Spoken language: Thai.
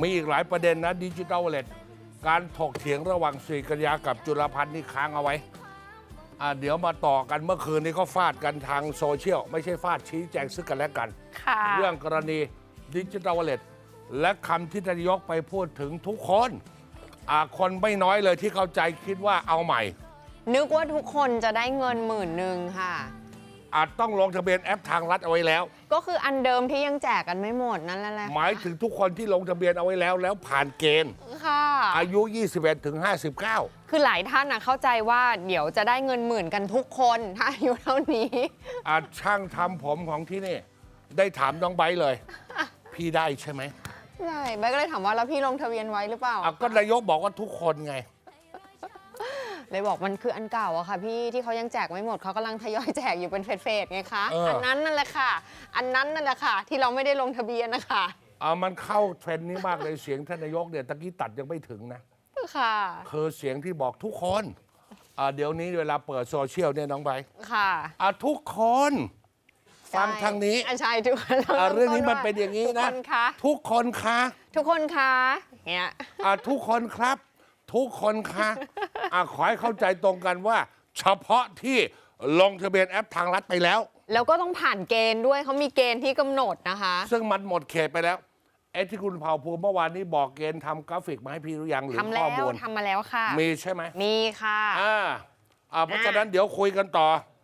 มีอีกหลายประเด็นนะดิจิทัลเลตการถกเถียงระหว่างสีกัญญากับจุลพันธ์นี่ค้างเอาไว้อะเดี๋ยวมาต่อกันเมื่อคืนนี้ก็ฟาดกันทางโซเชียล ไม่ใช่ฟาดชี้แจงซึ่งกันและกัน ค่ะเรื่องกรณีดิจิทัลเลตและคำที่ทานนายกไปพูดถึงทุกคนอะคนไม่น้อยเลยที่เข้าใจคิดว่าเอาใหม่ นึกว่าทุกคนจะได้เงินหมื่นหนึ่งค่ะ อาจต้องลงทะเบียนแอปทางรัฐเอาไว้แล้ว ก็คืออันเดิมที่ยังแจกกันไม่หมดนั่นแหละหมายถึงทุกคนที่ลงทะเบียนเอาไว้แล้ว แล้วผ่านเกณฑ์ค่ะอายุ 21ถึง59 คือหลายท่านนะเข้าใจว่าเดี๋ยวจะได้เงินหมื่นกันทุกคนถ้าอายุเท่านี้อาช่างทำผมของที่นี่ ได้ถามน้องไบร์ทเลย พี่ได้ใช่ไหมใช่ใบก็เลยถามว่าแล้วพี่ลงทะเบียนไว้หรือเปล่าอะก็นายกบอกว่าทุกคนไง เลยบอกมันคืออันเก่าอะค่ะ พี่ที่เขายังแจกไม่หมดเขากำลังทยอยแจกอยู่เป็นเฟสๆไงคะเอออันนั้นนั่นแหละค่ะ อันนั้นนั่นแหละค่ะ ที่เราไม่ได้ลงทะเบียนนะคะอะมันเข้าเทรนด์นี้มากเลยเสียงท่านนายกเนี่ยตะกี้ตัดยังไม่ถึงนะ ค่ะคือเสียงที่บอกทุกคนอะเดี๋ยวนี้เวลาเปิดโซเชียลเนี่ยน้องไบร์ทค่ะอะทุกคนฟังทางนี้อะใช่ทุกคนอะเรื่องนี้มันเป็นอย่างนี้นะทุกคนคะทุกคนคะทุกคนคะเนี่ยอะทุกคนครับ ทุกคนคะ อะขอให้เข้าใจตรงกันว่า เฉพาะที่ลงทะเบียนแอปทางรัฐไปแล้ว แล้วก็ต้องผ่านเกณฑ์ด้วยเขามีเกณฑ์ที่กำหนดนะคะ ซึ่งมันหมดเขตไปแล้วไอ้ที่คุณเผ่าภูมิเมื่อวานนี้บอกเกณฑ์ทำกราฟิกมาให้พี่หรือยังหรือทำแล้ข้อวมูลทำมาแล้วค่ะ มีใช่ไหมมีค่ะ อ่าอ่าเพราะฉะนั้นเดี๋ยวคุยกันต่อ